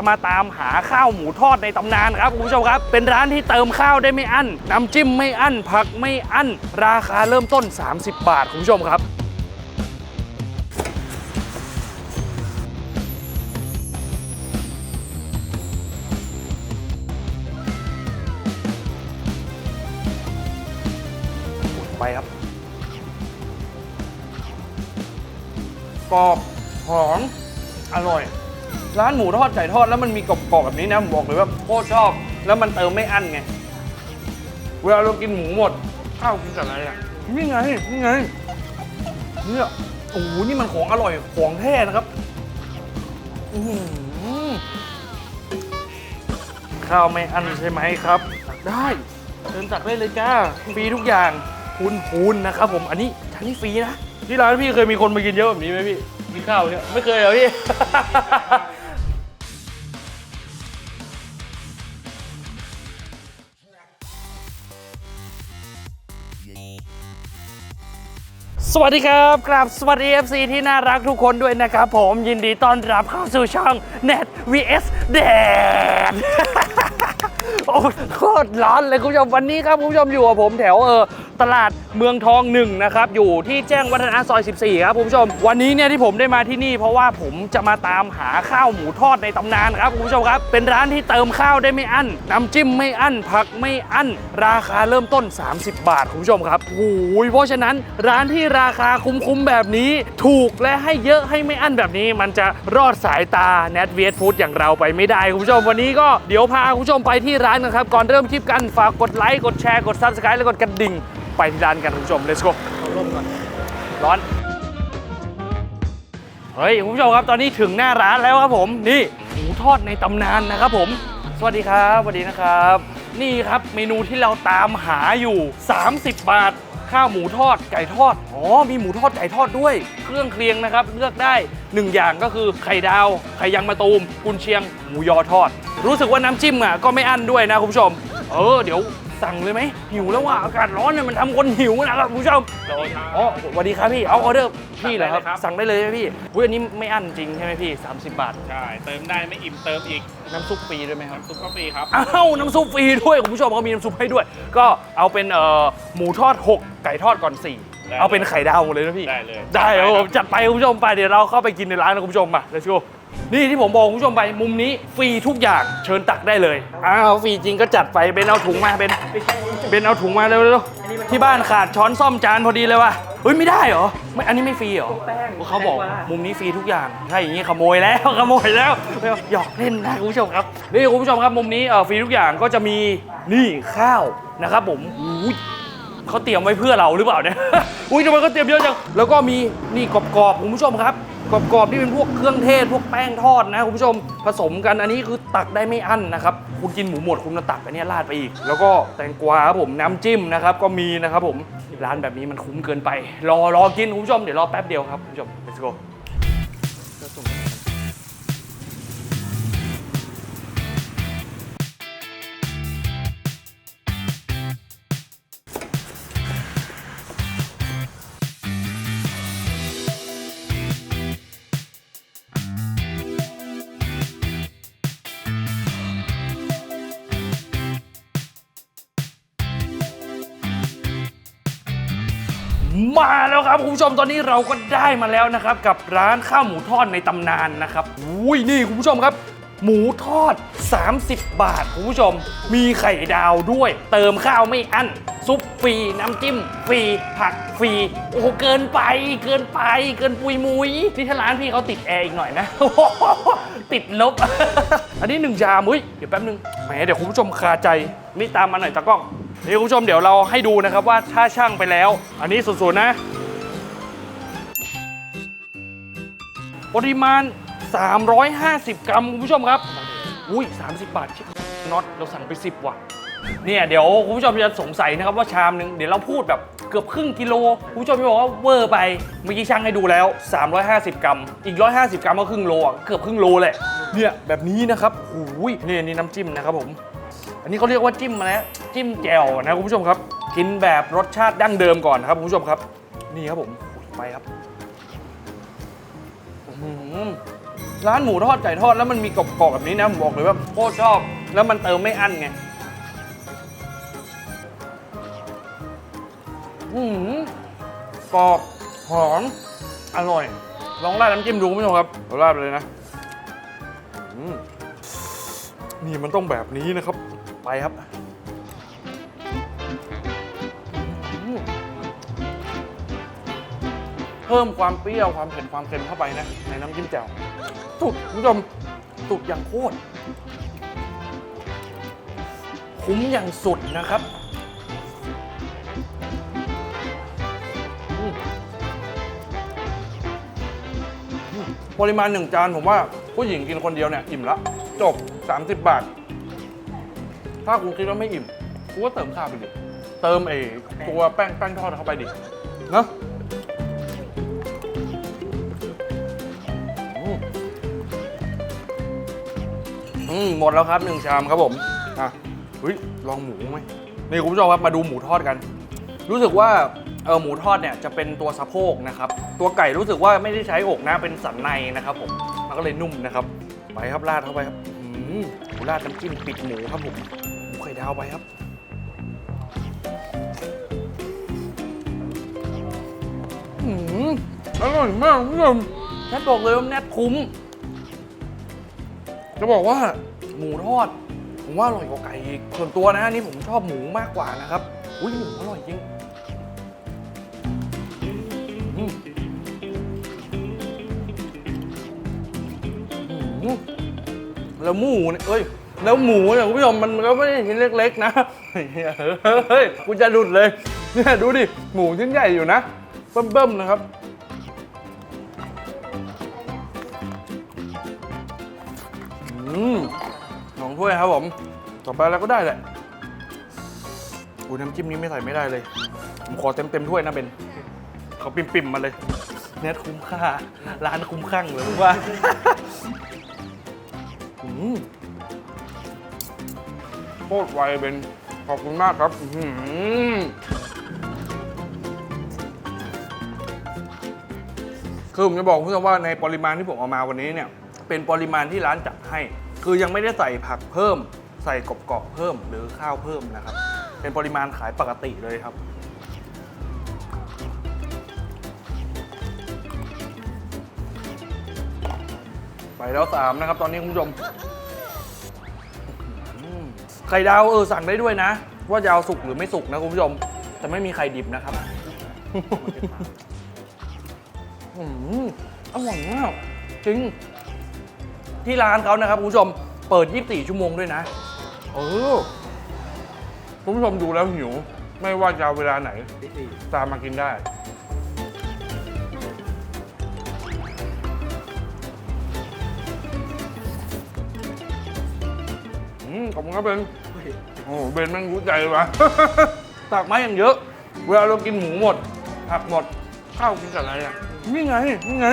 จะมาตามหาข้าวหมูทอดในตำนานครับคุณผู้ชมครับ เป็นร้านที่เติมข้าวได้ไม่อั้นน้ำจิ้มไม่อั้นผักไม่อั้น ราคาเริ่มต้น 30 บาทคุณผู้ชมครับไปครับกรอบหอมอร่อย ร้านหมูทอดไก่ทอดแล้วมันมีกรอบๆแบบนี้นะผมบอกเลยว่าโคตรชอบ แล้วมันเติมไม่อั้นไง เวลาเรากินหมูหมดข้าวกินกับอะไรอะนี่ไงนี่ไงเนี่ยโอ้โหนี่มันของอร่อยของแท้นะครับข้าวไม่อั้นใช่ไหมครับ ได้เชิญตักได้เลยจ้าฟรีทุกอย่างคูณคูณนะครับ ผมอันนี้จานนี้ฟรีนะที่ร้านพี่เคยมีคนมากินเยอะแบบนี้ไหมพี่กินข้าวเนี่ยไม่เคยเหรอพี่ สวัสดีครับกราบสวัสดี FC ที่น่ารักทุกคนด้วยนะครับผมยินดีต้อนรับเข้าสู่ช่อง Net vs แดดโอ้โคตรร้อนเลยคุณผู้ชมวันนี้ครับคุณผู้ชมอยู่กับผมแถวเออ ตลาดเมืองทองหนึ่งนะครับอยู่ที่แจ้งวัฒนะซอย 14 ครับคุณผู้ชม วันนี้เนี่ยที่ผมได้มาที่นี่ เพราะว่าผมจะมาตามหาข้าวหมูทอดในตำนานครับคุณผู้ชมครับ เป็นร้านที่เติมข้าวได้ไม่อั้นน้ำจิ้มไม่อั้นผักไม่อั้น ราคาเริ่มต้น 30 บาทคุณผู้ชมครับโอ้ยเพราะฉะนั้นร้านที่ราคาคุ้มๆแบบนี้ ถูกและให้เยอะให้ไม่อั้นแบบนี้ มันจะรอดสายตา Net v s Food อย่างเราไปไม่ได้คุณผู้ชมวันนี้ก็เดี๋ยวพาคุณผู้ชมไปที่ร้านกันครับก่อนเริ่มคลิปกันฝากกดไลค์กดแชร์กด Subscribe และกดกระดิ่ง ไปที่ร้านกันคุณผู้ชม let's go ร่มก่อนร้อน เฮ้ยคุณผู้ชมครับตอนนี้ถึงหน้าร้านแล้วครับผมนี่หมูทอดในตำนานนะครับผม สวัสดีครับสวัสดีนะครับ นี่ครับเมนูที่เราตามหาอยู่ 30 บาท ข้าวหมูทอดไก่ทอดอ๋อมีหมูทอดไก่ทอดด้วย เครื่องเคียงนะครับ เลือกได้หนึ่งอย่างก็คือไข่ดาวไข่ยังมะตูมกุนเชียงหมูยอทอด รู้สึกว่าน้ำจิ้มอะก็ไม่อั้นด้วยนะคุณผู้ชม เออเดี๋ยว สั่งเลยไหมหิวแล้วว่ะอากาศร้อนเนี่ยมันทำคนหิวนะครับคุณผู้ชมอ๋อสวัสดีครับพี่เอาออเดอร์พี่เหรอครับ สั่งได้เลยไหมพี่อุ้ยอันนี้ไม่อั้นจริงใช่ไหมพี่30 บาท ใช่ เติมได้ไม่อิ่มเติมอีก น้ำซุปฟรีด้วยไหมครับซุปก็ฟรีครับ อ้าวน้ำซุปฟรีด้วยคุณผู้ชมเขามีน้ำซุปให้ด้วย ก็เอาเป็นเอ่อหมูทอด 6 ไก่ทอดก่อนได้4เอาเป็นไข่ดาวหมดเลยนะพี่ ได้เลย ได้ครับได้ผครับมจัดไปคุณผู้ชมไปเดี๋ยวเราเข้าไปกินในร้านนะคุณผู้ชมมาเลยวชู นี่ที่ผมบอกคุณผู้ชมไปมุมนี้ฟรีทุกอย่างเชิญตักได้เลยอ้าวฟรีจริงก็จัดไปเบนเอาถุงมาเบนเบนเอาถุงมาเร็วๆที่บ้านขาดช้อนซ่อมจานพอดีเลยว่ะเฮ้ยไม่ได้เหรอไม่อันนี้ไม่ฟรีเหรอเขาบอกมุมนี้ฟรีทุกอย่างถ้าอย่างนี้ขโมยแล้วขโมยแล้วหยอกเล่นนะคุณผู้ชมครับนี่คุณผู้ชมครับมุมนี้เออฟรีทุกอย่างก็จะมีนี่ข้าวนะครับผมอุ้ย เขาเตรียมไว้เพื่อเราหรือเปล่าเนี่ย อุ้ยทำไมเขาเตรียมเยอะจัง แล้วก็มีนี่กรอบๆคุณผู้ชมครับ กรอบๆนี่เป็นพวกเครื่องเทศพวกแป้งทอดนะคุณผู้ชม ผสมกันอันนี้คือตักได้ไม่อั้นนะครับ คุณกินหมูหมดคุณมาตักอันเนี้ยราดไปอีก แล้วก็แตงกวาครับผมน้ำจิ้มนะครับก็มีนะครับผมร้านแบบนี้มันคุ้มเกินไป รอรอกินคุณผู้ชมเดี๋ยวรอแป๊บเดียวครับคุณผู้ชม let's go มาแล้วครับคุณผู้ชมตอนนี้เราก็ได้มาแล้วนะครับ กับร้านข้าวหมูทอดในตำนานนะครับอุ้ยนี่คุณผู้ชมครับ หมูทอด 30 บาทคุณผู้ชม มีไข่ดาวด้วย เติมข้าวไม่อั้นซุปฟรีน้ำจิ้มฟรีผักฟรีโอ้โหเกินไปเกินไปเกินปุยมุยนี่ถ้าร้านพี่เขาติดแอร์อีกหน่อยนะติดลบ อันนี้หนึ่งชามอุ้ยเดี๋ยวแป๊บนึงแหมเดี๋ยวคุณผู้ชมคาใจนี่ตามมาหน่อยตากล้อง นี่คุณผู้ชมเดี๋ยวเราให้ดูนะครับว่าถ้าช่างไปแล้ว อันนี้สุดๆนะ ปริมาณ 350 กรัมคุณผู้ชมครับ อุ้ย 30 บาทชิบน็อตเราสั่งไป 10 ว่ะ เนี่ยเดี๋ยวคุณผู้ชมจะสงสัยนะครับว่าชามหนึงเดี๋ยวเราพูดแบบเกือบครึ่งกิโลคุณผู้ชมจะบอกว่าเวอร์ไปเมื่อกี้ช่างให้ดูแล้ว 350 กรัม อีก 150 กรัมก็ครึ่งโลอะเกือบครึ่งโลแหละเนี่ยแบบนี้นะครับหูยนี่นี่น้ำจิ้มนะครับผม อันนี้เขาเรียกว่าจิ้มมาแล้วจิ้มแจ่วนะคุณผู้ชมครับ กินแบบรสชาติดั้งเดิมก่อนครับคุณผู้ชมครับ นี่ครับผมไปครับร้านหมูทอดไก่ทอดแล้วมันมีกรอบๆแบบนี้นะผมบอกเลยว่าโคตรชอบ แล้วมันเติมไม่อั้นไงอืมกรอบหอมอร่อย ลองราดน้ำจิ้มดูคุณผู้ชมครับราดเลยนะนี่มันต้องแบบนี้นะครับ ไปครับเพิ่มความเปรี้ยวความเผ็ดความเค็มเข้าไปนะ ในน้ำจิ้มแจ่วสุดคุณผู้ชมสุดอย่างโคตรคุ้มอย่างสุดนะครับปริมาณหนึ่งจานผมว่าผู้หญิงกินคนเดียวเนี่ย อิ่มละ จบ 30 บาท ถ้าคุณคิดว่าไม่อิ่มกูก็เติมข้าวไปดิ เติมไอ้ตัวแป้งแป้งทอดเข้าไปดิ เนอะอืมอืมหมดแล้วครับหนึ่งชามครับผมอะเฮ้ยลองหมูไหมนี่คุณผู้ชมครับมาดูหมูทอดกัน รู้สึกว่าเออหมูทอดเนี่ยจะเป็นตัวสะโพกนะครับ ตัวไก่รู้สึกว่าไม่ได้ใช้อกนะเป็นสันในนะครับผมมันก็เลยนุ่มนะครับ ไปครับราดเข้าไปครับอืมราดน้ำจิ้มปิดหมูครับผม หมูไข่ดาวไปครับ อืมอร่อยมากคุณผู้ชมแนทบอกเลยว่าแนทคุ้ม จะบอกว่าหมูทอด ผมว่าอร่อยกว่าไก่อีก ส่วนตัวนะอันนี่ผมชอบหมูมากกว่านะครับ อุ้ยหมูอร่อยจริงอืมอืมแล้วหมูเนี่ยเอ้ย แล้วหมูเนี่ยคุณผู้ชมมันก็ไม่ใช่ชิ้นเล็ก ๆ นะเฮ้ยกูจะหลุดเลยเนี่ยดูดิหมูชิ้นใหญ่อยู่นะเบิ่มๆนะครับอืมสองถ้วยครับผมต่อไปแล้วก็ได้แหละอุ้น้ำจิ้มนี้ไม่ใส่ไม่ได้เลย ผมขอเต็มเต็มๆถ้วยนะเบนขาปิ่มปิ่มๆมาเลยเน็ตคุ้มค่า ร้านคุ้มข้างเลยว่าอืม คตรไวเบนขอบคุณมากครับอืคือผมจะบอกคุณผู้ชมว่าในปริมาณที่ผมเอามาวันนี้เนี่ย เป็นปริมาณที่ร้านจัดให้ คือยังไม่ได้ใส่ผักเพิ่ม ใส่กรอบๆเพิ่มหรือข้าวเพิ่มนะครับ เป็นปริมาณขายปกติเลยครับไปแล้วสามนะครับ ตอนนี้คุณผู้ชม ไข่ดาวเออสั่งได้ด้วยนะ ว่าจะเอาสุกหรือไม่สุกนะคุณผู้ชมแต่ไม่มีไข่ดิบนะครับอืมอร่อยมากจริง ที่ร้านเขานะครับคุณผู้ชมเปิด 24 ชั่วโมงด้วยนะเออคุณผู้ชมดูแล้วหิว ไม่ว่าจะเอาเวลาไหนตามมากินได้ อืมขอบคุณครับเบนโอ้โหเบนแม่งรู้ใจวะ ตักไม้อย่างเยอะ เวลาเรากินหมูหมดผักหมด ข้าวกินกับอะไรอะนี่ไงนี่ไง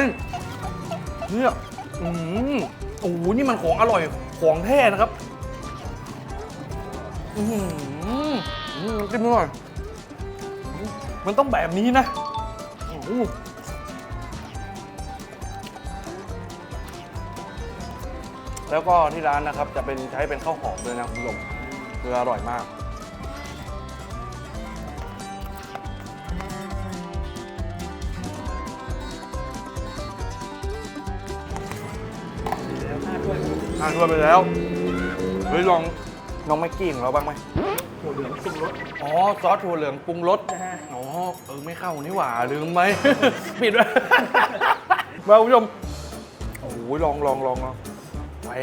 เนี่ยอืมโอ้โหนี่มันของอร่อยของแท้นะครับ อืมอืมจิ้มหน่อยมันต้องแบบนี้นะโอ้ แล้วก็ที่ร้านนะครับจะเป็นใช้เป็นข้าวหอมด้วยนะคุณผู้ชมคืออร่อยมากอ่านทั่วไปแล้ว เฮ้ยลองน้องแม็กกี้ของเราบ้างไหมถั่วเหลืองปรุงรสอ๋อ ซอสถั่วเหลืองปรุงรส นะฮะ อ๋อ เออ ไม่เข้านี่หว่า ลืมไหม ปิดไว้ มาคุณผู้ชม โอ้โหลองลองลองลองไป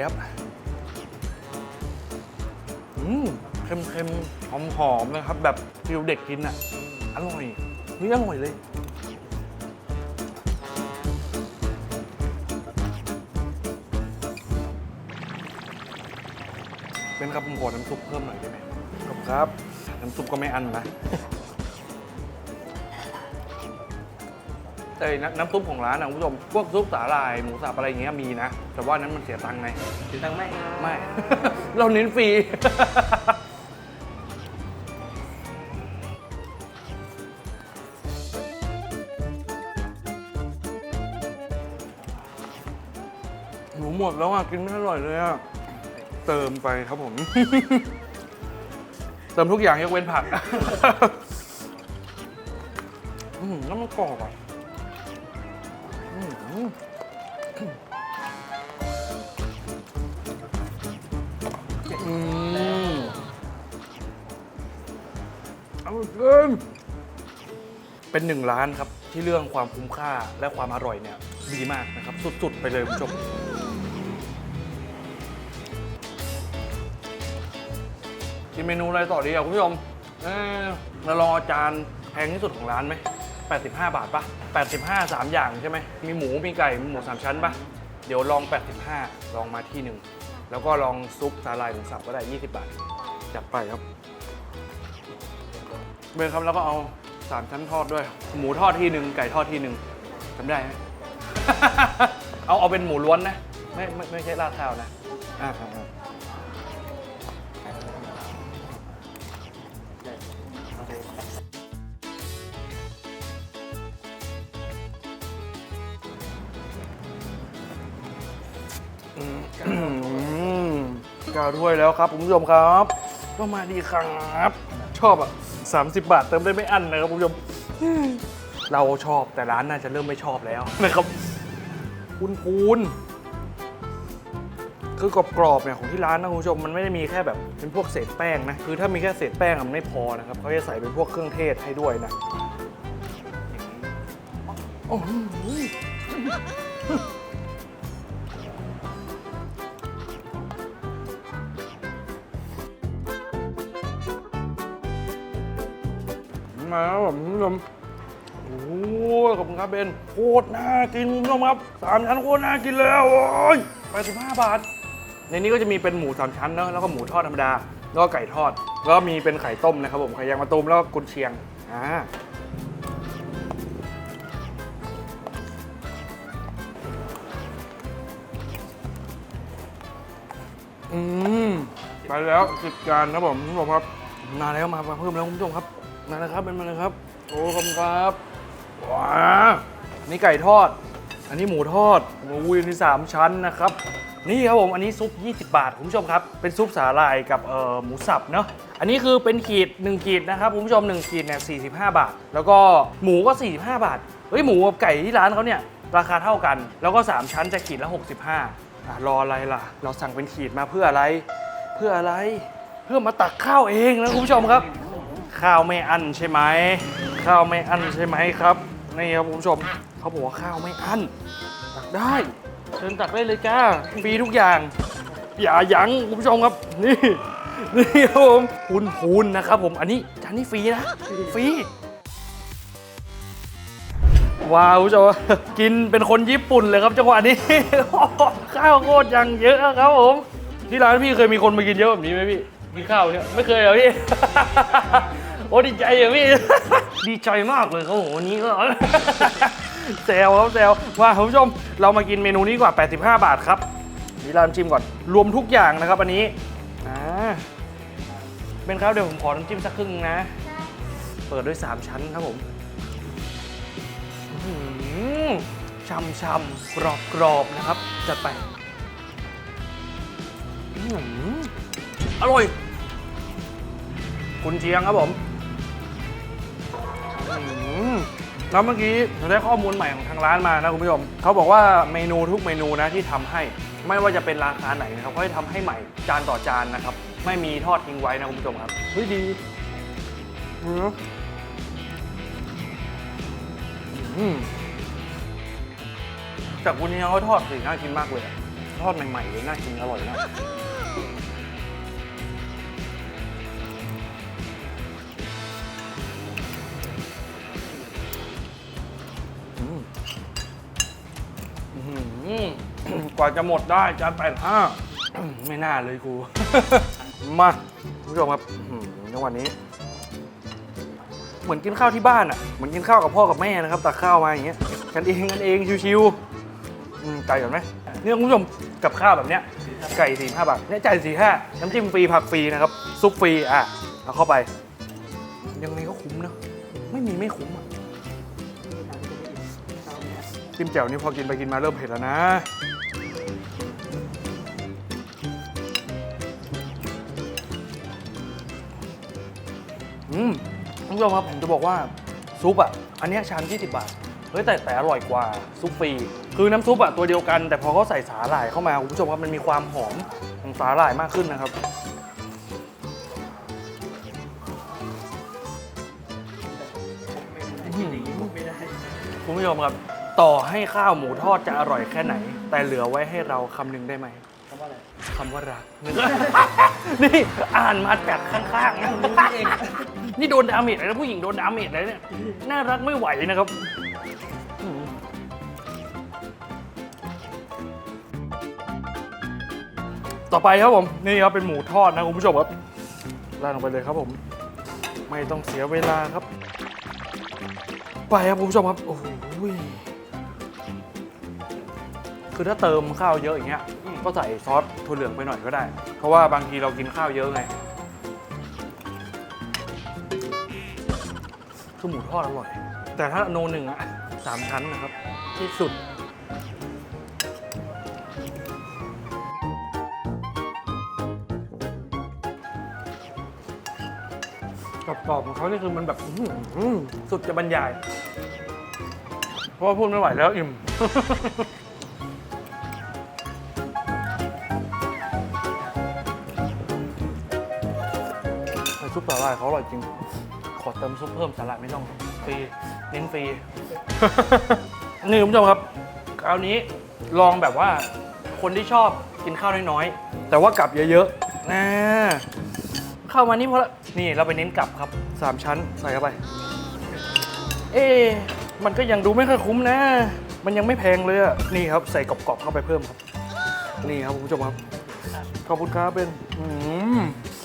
ครับอืมเค็มเค็มหอมหอมๆนะครับ แบบฟิลเด็กกินอะ อร่อย นี่อร่อยเลย เป็นครับผมขอน้ำซุปเพิ่มหน่อยได้ไหมครับครับ น้ำซุปก็ไม่อันนะ แต่น้ำน้ำซุปของร้านนะคุณผู้ชมพวกซุปสาหร่ายหมูสับอะไรอย่างเงี้ยมีนะ แต่ว่านั้นมันเสียตังค์ไงถึงตังค์ไหมไม่ เราเน้นฟรีอืมดแล้วอะ กินไม่อร่อยเลยอะ เติมไปครับผม เติมทุกอย่างยกเว้นผัก อืมน้ำมันกรอบอะ เกินเป็นหนึ่งร้านครับที่เรื่องความคุ้มค่าและความอร่อยเนี่ยดีมากนะครับ สุดๆ ไปเลยคุณผู้ชมกินเมนูอะไรต่อดีอะคุณผู้ชมเออมาลองอาจานแพงที่สุดของร้านไหม 85 บาทปะ85 3 อย่างใช่ไหม มีหมู มีไก่ มีหมู 3 ชั้นปะเดี๋ยวลอง 85 ลองมาที่หนึ่ง แล้วก็ลองซุปสาลายหมูสับก็ได้ 20 บาท จัดไปครับ เบนครับแล้วก็เอา3ชั้นทอดด้วย หมูทอดที่หนึ่งไก่ทอดที่หนึ่งจำได้ไหม เอาเอาเป็นหมูล้วนนะ ไม่ไม่ไม่ใช่ราดข้าวนะอ่าอ่าอ่าอืมกาวถ้วยแล้วครับคุณผู้ชมครับ ก็มาดีครับ ชอบอะ 30 บาทเติมได้ไม่อั้นนะครับคุณผู้ชมเราชอบแต่ร้านน่าจะเริ่มไม่ชอบแล้วนะครับคุณคูณคือกรอบๆเนี่ยของที่ร้านนะคุณผู้ชมมันไม่ได้มีแค่แบบเป็นพวกเศษแป้งนะคือถ้ามีแค่เศษแป้งอะมันไม่พอนะครับเขาจะใส่เป็นพวกเครื่องเทศให้ด้วยนะโอ้ มาแล้วผมคุณผู้ชมโอ้ยขอบคุณครับเบนโคตรน่ากินคุณผู้ชมครับสามชั้นโคตรน่ากินเลยอะโอ้ย85บาท ในนี้ก็จะมีเป็นหมูสามชั้นเนอะแล้วก็หมูทอดธรรมดาแล้วก็ไก่ทอด แล้วก็มีเป็นไข่ต้มนะครับผมไข่ยางมะตูมแล้วก็กุนเชียงอ่าอืมไปแล้วสิบจานครับผมคุณผู้ชมครับมาแล้วมาเพิ่มแล้วคุณผู้ชมครับ มาแล้วครับเป็นมาเลยครับ โอ้ขอบคุณครับว้านี่ไก่ทอด อันนี้หมูทอดหมูวินที่สามชั้นนะครับ นี่ครับผมอันนี้ซุป 20 บาทคุณผู้ชมครับ เป็นซุปสาหร่ายกับเอ่อหมูสับเนาะอันนี้คือเป็นขีด 1 ขีดนะครับคุณผู้ชม 1 ขีดเนี่ย45 บาท แล้วก็หมูก็ 45 บาทเฮ้ยหมูกับไก่ที่ร้านเขาเนี่ยราคาเท่ากัน แล้วก็ 3 ชั้นจะขีดละ 65อะรออะไรล่ะ เราสั่งเป็นขีดมาเพื่ออะไร เพื่ออะไร เพื่อมาตักข้าวเองนะคุณผู้ชมครับ ข้าวไม่อั้นใช่ไหมข้าวไม่อั้นใช่ไหมครับนี่ครับคุณผู้ชมเขาบอกว่าข้าวไม่อั้นตักได้เชิญตักได้เลยจ้าฟรีทุกอย่าง อย่ายั้งคุณผู้ชมครับนี่นี่ครับผมคูณคูณนะครับผมอันนี้จานนี้ฟรีนะฟรีว้าวคุณผู้ชมกินเป็นคนญี่ปุ่นเลยครับจังหวะนี้ข้าวโคตรยังเยอะครับผมที่ร้านพี่เคยมีคนมากินเยอะแบบนี้ไหมพี่กินข้าวเนี่ยไม่เคยเหรอพี่ อ้ดีใจอะพี่ ดีใจมากเลยครับผมวันนี้ก็ แซวครับแซวว่าคุณผู้ชมเรามากินเมนูนี้กว่า 85 บาทครับนี่ร้านจิ้มก่อนรวมทุกอย่างนะครับอันนี้อ่าเป็นครับเดี๋ยวผมขอน้ำจิ้มสักครึ่งนะ เปิดด้วย 3 ชั้นครับผมช่ำช่ำๆกรอบกรอบๆนะครับ จัดไปอื้อหืออร่อย คุณเชียงครับผมอื้อหือ แล้วเมื่อกี้เราได้ข้อมูลใหม่ของทางร้านมานะคุณผู้ชมเขาบอกว่าเมนูทุกเมนูนะที่ทำให้ ไม่ว่าจะเป็นราคาไหนนะครับเขาจะทำให้ใหม่จานต่อจานนะครับ ไม่มีทอดทิ้งไว้นะคุณผู้ชมครับเฮ้ยดีอืมอืมจากวันนี้เขาทอดสิน่ากินมากเลยอะทอดใหม่ๆเลยน่ากินอร่อยมาก ว่าจะหมดได้จานแปดห้าไม่น่าเลยกู มาคุณผู้ชมครับอื้อหือในวันนี้ เหมือนกินข้าวที่บ้านอะ เหมือนกินข้าวกับพ่อกับแม่นะครับ ตักข้าวมาอย่างเงี้ย กันเองกันเองชิวๆไก่ก่อนไหมเนี่ยคุณผู้ชมกับข้าวแบบเนี้ย ไก่สี่ห้าบาท เนี่ยจ่ายสี่ห้าน้ำจิ้มฟรีผักฟรีนะครับ ซุปฟรีอะเอาเข้าไป ยังไงก็คุ้มนะ ไม่มีไม่คุ้มอะจิ้มแจ่วนี่พอกินไปกินมาเริ่มเผ็ดแล้วนะ อืมคุณผู้ชมครับผมจะบอกว่าซุปอะ อันเนี้ยชาม20 บาท เฮ้ยแต่แต่อร่อยกว่าซุปฟรี คือน้ำซุปอะตัวเดียวกัน แต่พอเขาใส่สาหร่ายเข้ามาคุณผู้ชมครับมันมีความหอมของสาหร่ายมากขึ้นนะครับ คุณผู้ชมครับ ต่อให้ข้าวหมูทอดจะอร่อยแค่ไหน แต่เหลือไว้ให้เราคำหนึ่งได้ไหมคำว่าอะไรคำว่ารัก นี่อ่านมาจากข้างๆนะ นี่โดนดาเมจเลยนะผู้หญิงโดนดาเมจเลยเนี่ย น่ารักไม่ไหวนะครับต่อไปครับผมนี่ครับเป็นหมูทอดนะคุณผู้ชมครับราดลงไปเลยครับผม ไม่ต้องเสียเวลาครับ ไปครับคุณผู้ชมครับโอ้โหคือถ้าเติมข้าวเยอะอย่างเงี้ยก็ใส่ซอสถั่วเหลืองไปหน่อยก็ได้ เพราะว่าบางทีเรากินข้าวเยอะไง คือหมูทอดอร่อย แต่ถ้าโนหนึ่งอะสามชั้นนะครับ ที่สุดกรอบๆของเขานี่คือมันแบบสุดจะบรรยาย เพราะว่าพูดไม่ไหวแล้วอิ่ม ซุปสาหร่ายเขาอร่อยจริง ขอเติมซุปเพิ่มสาหร่ายไม่ต้องฟรีเน้นฟรี นี่คุณผู้ชมครับคราวนี้ลองแบบว่าคนที่ชอบกินข้าวน้อยๆ แต่ว่ากลับเยอะๆนะเข้ามานี่พอละนี่เราไปเน้นกลับครับสามชั้นใส่เข้าไป เอ๊มันก็ยังดูไม่ค่อยคุ้มนะ มันยังไม่แพงเลยอะนี่ครับใส่กรอบๆเข้าไปเพิ่มครับ นี่ครับคุณผู้ชมครับ ขอบคุณครับเป็นอืม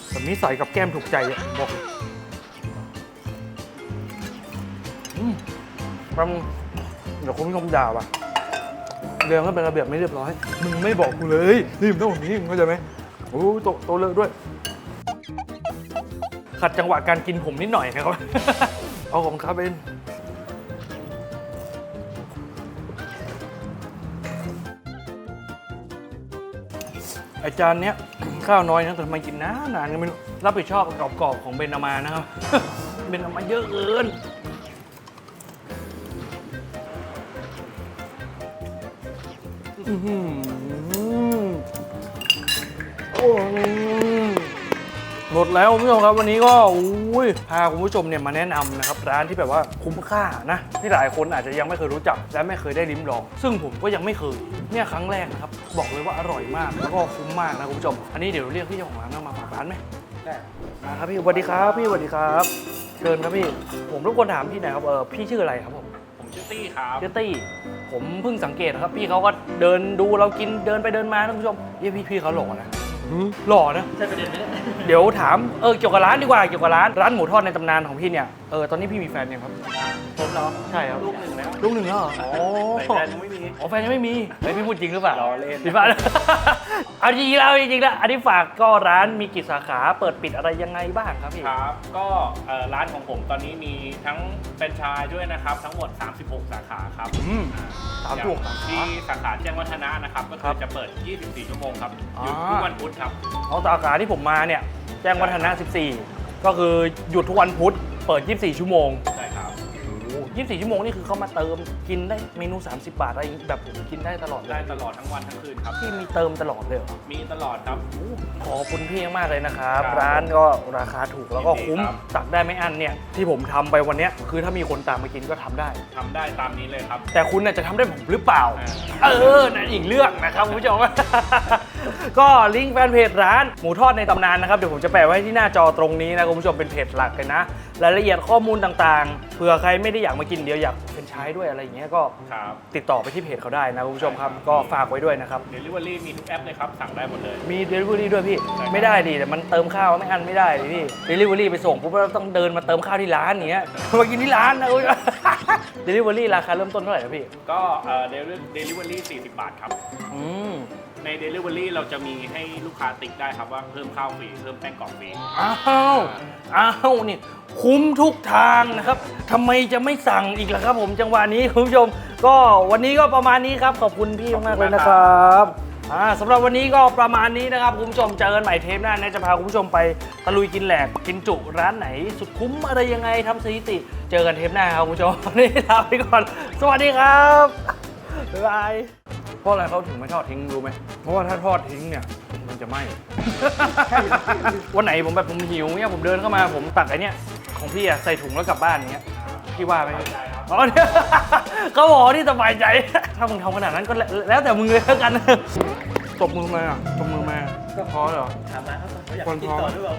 แบบนี้ใส่กับแก้มถูกใจอะบอก แป๊บนึงเดี๋ยวคุณผู้ชมด่าว่ะเรียงก็เป็นระเบียบไม่เรียบร้อย มึงไม่บอกกูเลย นี่มันต้องแบบนี้มึงเข้าใจไหมโอ้โตโตเลอะด้วย ขัดจังหวะการกินผมนิดหน่อยนะครับ เอาของครับเป็นไอจานเนี้ยข้าวน้อยนะแต่ทำไมกินนานนานก็ไม่รู้รับผิดชอบกรอบๆของเบนอามานะครับ เบนอามาเยอะเกิน อื้อหือโอ้ยหมดแล้วคุณผู้ชมครับวันนี้ก็อุ้ยพาคุณผู้ชมเนี่ยมาแนะนำนะครับร้านที่แบบว่าคุ้มค่านะที่หลายคนอาจจะยังไม่เคยรู้จัก และไม่เคยได้ลิ้มลอง ซึ่งผมก็ยังไม่เคยเนี่ยครั้งแรกนะครับบอกเลยว่าอร่อยมากแล้วก็คุ้มมากนะคุณผู้ชม อันนี้เดี๋ยวเรียกพี่เจ้าของร้านมาฝากร้านไหมได้มาครับพี่สวัสดีครับ พี่สวัสดีครับเชิญครับพี่ ผมรบกวนถามพี่หน่อยครับเออพี่ชื่ออะไรครับผมผมชื่อตี้ครับ เจตตี้ ผมเพิ่งสังเกตนะครับ พี่เขาก็เดินดูเรากินเดินไปเดินมาท่านผู้ชมเยี่พี่พี่เขาหล่อนะหล่อนะ ใช่ประเด็นไหมเนี่ยเดี๋ยวถามเออเกี่ยวกับร้านดีกว่าเกี่ยวกับร้านร้านหมูทอดในตำนานของพี่เนี่ย เออตอนนี้พี่มีแฟนยังครับ ผมเหรอใช่ครับ ลูกหนึ่งแล้วลูกหนึ่งแล้วเหรออ๋อแต่แฟนยังไม่มี อ๋อแฟนยังไม่มีไอยพี่พูดจริงหรือเปล่าล้อเล่น พี่ฟ้า เอาจริงๆแล้วจริงๆแล้วอันนี้ฝากก็ร้านมีกี่สาขาเปิดปิดอะไรยังไงบ้างครับพี่ ครับ ก็เอ่อร้านของผมตอนนี้มีทั้งเป็นไชายด้วยนะครับ ทั้งหมด 36 สาขาครับอืมสามสิบหกอย่งสาขาที่สาขาแจ้งวัฒนะนะครับ ก็ครัคือบจะเปิด 24 ชั่วโมงครับหยุดอ่าทุกวันพุธครับเอาสาขาที่ผมมาเนี่ย แจ้งวัฒนะ 14 ก็คือหยุดทุกวันพุธ เปิด 24 ชั่วโมง ใช่ครับ24 ชั่วโมงนี่คือเขามาเติมกินได้เมนู 30 บาทอะไรแบบผมกินได้ตลอดเลได้ยตลอดทั้งวันทั้งคืนครับ ที่มีเติมตลอดเลยเหรอมีตลอดครับ ขอบคุณพี่มากเลยนะครับ ครับร้านก็ราคาถูกแล้วก็คุ้มยินดีครับ ตักได้ไม่อั้นเนี่ยที่ผมทำไปวันเนี้ยคือถ้ามีคนตามมากินก็ทำได้ ทำได้ตามนี้เลยครับ แต่คุณน่ะจะทำได้ผมหรือเปล่า อ่า เออนั่นอีกเรื่องนะครับคุณผู้ชม ก็ลิงก์แฟนเพจร้านหมูทอดในตำนานนะครับเดี๋ยวผมจะแปะไว้ที่หน้าจอตรงนี้นะคุณผู้ชมเป็นเพจหลักเลยนะรายละเอียดข้อมูลต่างๆเผื่อใครไม่ได้อยากมากินเดียวอยากเป็นใช้ด้วยอะไรอย่างเงี้ยก็ครับติดต่อไปที่เพจเขาได้นะคุณผู้ชมครับก็ฝากไว้ด้วยนะครับ เดลิเวอรี่มีทุกแอปเลยครับ สั่งได้หมดเลย มี Delivery ด้วยพี่ใช่ครับไม่ได้ดิแต่มันเติมข้าวไม่อันไม่ได้ดิพี่ Delivery ไปส่งปุ๊บเราต้องเดินมาเติมข้าวที่ร้านอย่างเงี้ย มากินที่ร้านนะคุณ Delivery ราคาเริ่มต้นเท่าไหร่ครับพี่ก็เอ่อเดลิเวอรี่40บาทครับ อืม ใน Delivery เราจะมีให้ลูกค้าติ๊กได้ครับว่าเพิ่มข้าวฟรีเพิ่มแป้งกรอบฟรี อ้าวอ้าวนี่คุ้มทุกทางนะครับทำไมจะไม่สั่งอีกล่ะครับ ผมจังหวะนี้คุณผู้ชม ก็วันนี้ก็ประมาณนี้ครับ ขอบคุณพี่มากๆเลยนะครับอ่าสำหรับวันนี้ก็ประมาณนี้นะครับคุณผู้ชมเจอกันใหม่เทปหน้านะจะพาคุณผู้ชมไปตะลุยกินแหลกกินจุร้านไหน สุดคุ้มอะไรยังไงทำสถิติ เจอกันเทปหน้าครับคุณผู้ชมวันนี้ลาไปก่อน สวัสดีครับบ๊ายบาย เพราะอะไรเขาถึงไม่ทอดทิ้งรู้ไหมเพราะว่าถ้าทอดทิ้งเนี่ยมันจะไหม้ วันไหนผมแบบผมหิวเนี่ยผมเดินเข้ามาผมตักไอเนี้ยของพี่อะใส่ถุงแล้วกลับบ้านอย่างเงี้ยพี่ว่าไหมอ๋อเนี่ยเขาบอกว่าที่สบายใจ ถ้ามึงทำขนาดนั้นก็แล้วแล้วแต่มึงเลยแล้วกันตบมือมาอะตบมือมาก็พอเหรอถามมาครับเขาอยากคนกินท้องต่อหรือเปล่า